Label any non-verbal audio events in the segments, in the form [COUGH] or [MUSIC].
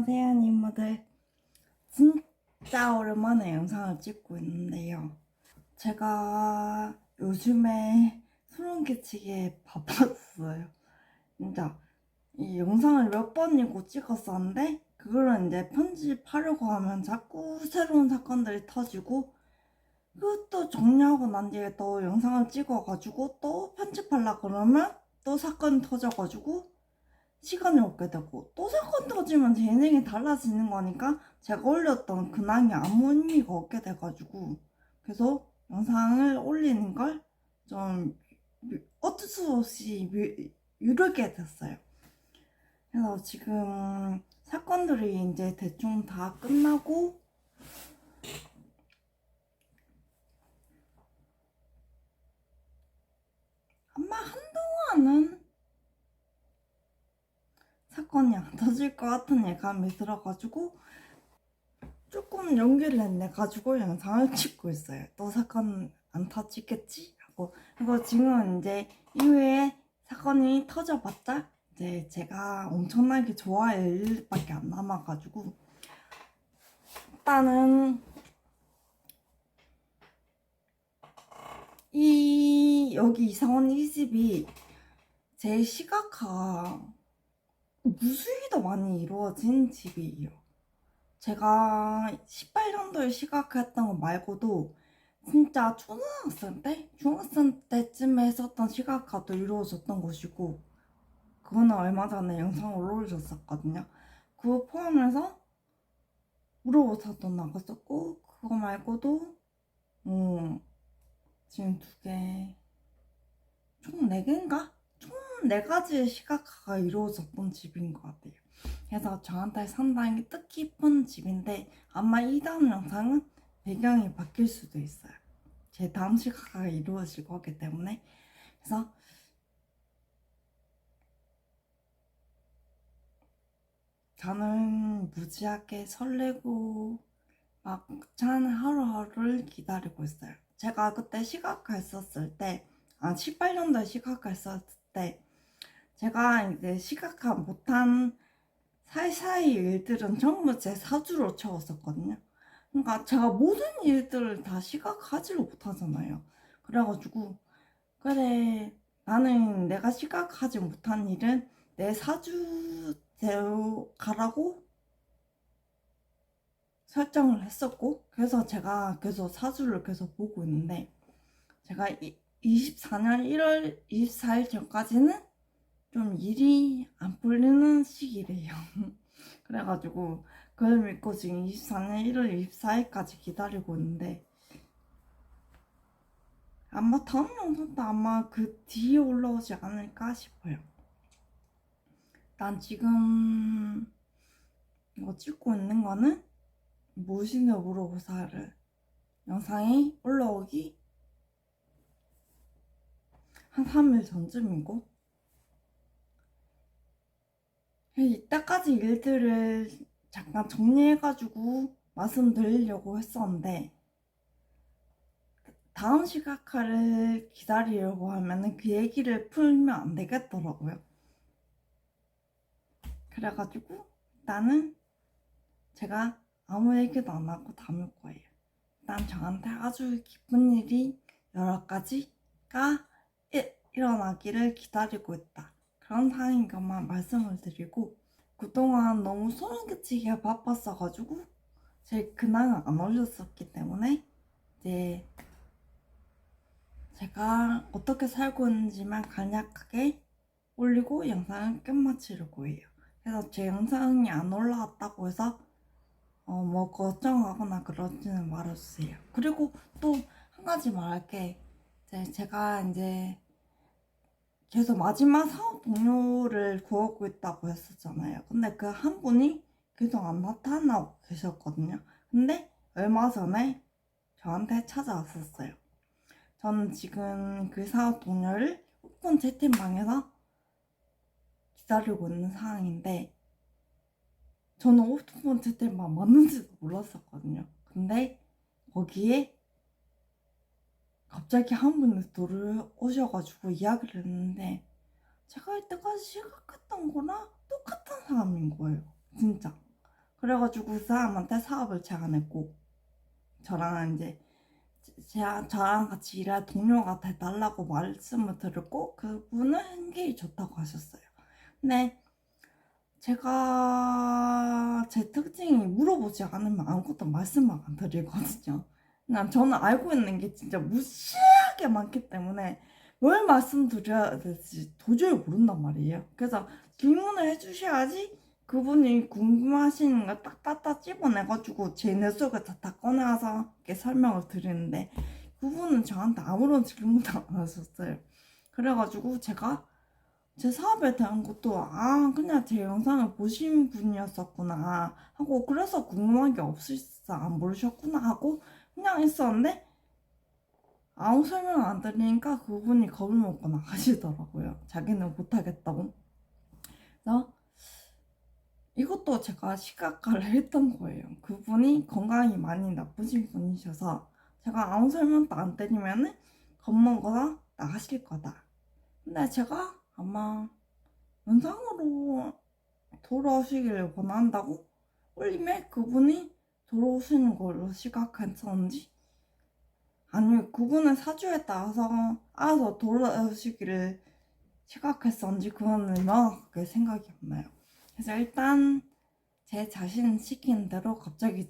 안녕하세요, 님들. 진짜 오랜만에 영상을 찍고 있는데요. 제가 요즘에 소름 끼치게 바빴어요. 진짜 이 영상을 몇 번이고 찍었었는데 그거를 이제 편집하려고 하면 자꾸 새로운 사건들이 터지고 그것도 정리하고 난 뒤에 또 영상을 찍어가지고 또 편집하려고 그러면 또 사건이 터져가지고 시간이 없게 되고 또 사건 터지면 제 인생이 달라지는 거니까 제가 올렸던 근황이 아무 의미가 없게 돼가지고 계속 영상을 올리는 걸 좀 어쩔 수 없이 미- 미루게 됐어요. 그래서 지금 사건들이 이제 대충 다 끝나고 아마 한동안은 사건이 안 [LAUGHS] 터질 것 같은 예감이 들어가지고 조금 용기를 내가지고 영상을 찍고 있어요. 또 사건 안 터지겠지? 하고 그리고 지금 이제 이후에 사건이 터져봤자 이제 제가 엄청나게 좋아할 일밖에 안 남아가지고 일단은 이 여기 이사원 이 집이 제 시각화 무수히도 많이 이루어진 집이에요. 제가 18년도에 시각했던 거 말고도 진짜 초등학생 때? 중학생 때쯤에 했었던 시각화도 이루어졌던 것이고 그거는 얼마 전에 영상을 올려줬었거든요. 그거 포함해서 물어보사도 나갔었고 그거 말고도 음, 지금 두 개, 총네 개인가? 총 네 가지의 시각화가 이루어졌던 집인 것 같아요. 그래서 저한테 상당히 뜻깊은 집인데 아마 이 다음 영상은 배경이 바뀔 수도 있어요. 제 다음 시각화가 이루어질 거기 때문에 그래서 저는 무지하게 설레고 막찬 하루하루를 기다리고 있어요. 제가 그때 시각화 했었을 때, 아, 18년도에 시각화 했었을 때, 제가 이제 시각화 못한 사이사이 일들은 전부 제 사주로 채웠었거든요. 그러니까 제가 모든 일들을 다 시각하지를 못하잖아요. 그래가지고, 그래, 나는 내가 시각하지 못한 일은 내 사주 대로 가라고 설정을 했었고 그래서 제가 계속 사주를 계속 보고 있는데 제가 24년 1월 24일 전까지는 좀 일이 안 풀리는 시기래요. [LAUGHS] 그래가지고 그걸 믿고 지금 24년 1월 24일까지 기다리고 있는데 아마 다음 영상도 아마 그 뒤에 올라오지 않을까 싶어요. 난 지금 이거 찍고 있는 거는 무엇이냐 물어보사를 영상이 올라오기 한 3일 전쯤이고 이때까지 일들을 잠깐 정리해가지고 말씀드리려고 했었는데 다음 시각화를 기다리려고 하면은 그 얘기를 풀면 안 되겠더라고요. 그래가지고 나는 제가 아무 얘기도 안 하고 담을 거예요. 일단 저한테 아주 기쁜 일이 여러 가지가 일- 일어나기를 기다리고 있다. 그런 상황인 것만 말씀을 드리고 그동안 너무 소름 끼치게 바빴어가지고 제 근황을 안 올렸었기 때문에 이제 제가 어떻게 살고 있는지만 간략하게 올리고 영상을 끝마치려고 해요. 그래서 제 영상이 안 올라왔다고 해서 어, 뭐 걱정하거나 그러지는 말아주세요. 그리고 또 한 가지 말할 게 제가 이제 계속 마지막 사업 동료를 구하고 있다고 했었잖아요. 근데 그 한 분이 계속 안 나타나고 계셨거든요. 근데 얼마 전에 저한테 찾아왔었어요. 저는 지금 그 사업 동료를 오픈 채팅방에서 기다리고 있는 상황인데 저는 오픈 채팅방 맞는지도 몰랐었거든요. 근데 거기에 갑자기 한 분이 들어오셔가지고 이야기를 했는데 제가 이때까지 시각했던 거랑 똑같은 사람인 거예요. 진짜. 그래가지고 그 사람한테 사업을 제안했고 저랑 이제 제, 저랑 같이 일할 동료가 돼달라고 말씀을 드렸고 그분은 흔쾌히 좋다고 하셨어요. 근데 제가 제 특징이 물어보지 않으면 아무것도 말씀을 안 드리거든요. 그냥 저는 알고 있는 게 진짜 무시하게 많기 때문에 뭘 말씀드려야 될지 도저히 모른단 말이에요. 그래서 질문을 해주셔야지 그분이 궁금하신 거 딱딱딱 집어내가지고 제 뇌 속에 다, 다 꺼내와서 이렇게 설명을 드리는데 그분은 저한테 아무런 질문도 안 하셨어요. 그래가지고 제가 제 사업에 대한 것도 아 그냥 제 영상을 보신 분이었었구나 하고 그래서 궁금한 게 없으셔서 안 모르셨구나 하고 그냥 있었는데 아무 설명 안 드리니까 그분이 겁을 먹고 나가시더라고요. 자기는 못하겠다고. 그래서 이것도 제가 시각화를 했던 거예요. 그분이 건강이 많이 나쁘신 분이셔서 제가 아무 설명도 안 드리면은 겁먹어서 나가실 거다. 근데 제가 아마 영상으로 돌아오시기를 원한다고 올림에 그분이 돌아오시는 걸로 시각했었는지 아니면 그분의 사주에 따라서 알아서 돌아오시기를 시각했었는지 그거는 명확하게 생각이 안 나요. 그래서 일단 제 자신 시키는 대로 갑자기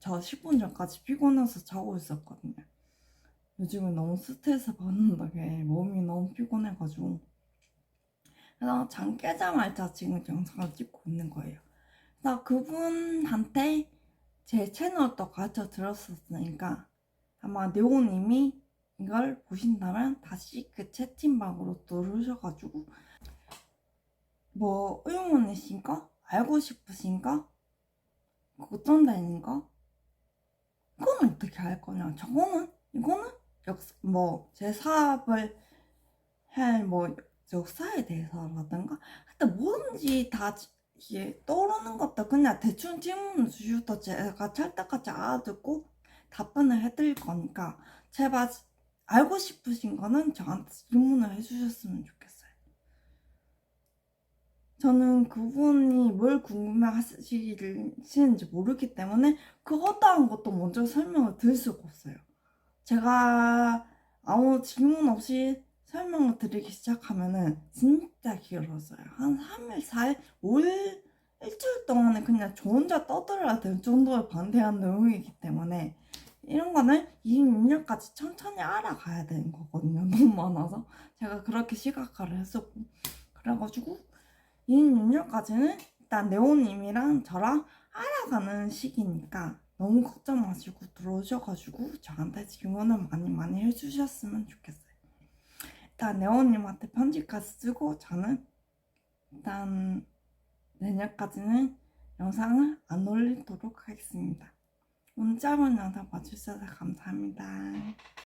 저 10분 전까지 피곤해서 자고 있었거든요. 요즘에 너무 스트레스 받는 덕에 몸이 너무 피곤해가지고 그래서 잠 깨자마자 지금 영상을 찍고 있는 거예요. 그래서 그분한테 제 채널도 가르쳐 들었었으니까 아마 네오님이 이걸 보신다면 다시 그 채팅방으로 들어오셔가지고 뭐 의문이신가? 알고 싶으신가? 어떤 다인가? 그건 어떻게 할 거냐? 저거는 이거는 뭐제 사업을 할 뭐 역사에 대해서라든가 하여튼 뭐든지 다 이게 떠오르는 것도 그냥 대충 질문 주셔도 제가 찰떡같이 알아듣고 답변을 해드릴 거니까 제발 알고 싶으신 거는 저한테 질문을 해주셨으면 좋겠어요. 저는 그분이 뭘 궁금해 하시는지 모르기 때문에 그 허다한 것도 먼저 설명을 드릴 수가 없어요. 제가 아무 질문 없이 설명을 드리기 시작하면은 진짜 길어져요. 한 3일, 4일, 5일, 일주일 동안은 그냥 저 혼자 떠들어야 될 정도의 반대한 내용이기 때문에 이런 거는 26년까지 천천히 알아가야 되는 거거든요. [LAUGHS] 너무 많아서. 제가 그렇게 시각화를 했었고. 그래가지고 26년까지는 일단 네오님이랑 저랑 알아가는 시기니까 너무 걱정 마시고 들어오셔가지고 저한테 질문을 많이 많이 해주셨으면 좋겠어요. 일단 네오님한테 편지까지 쓰고 저는 일단 내년까지는 영상을 안 올리도록 하겠습니다. 오늘 짧은 영상 봐주셔서 감사합니다.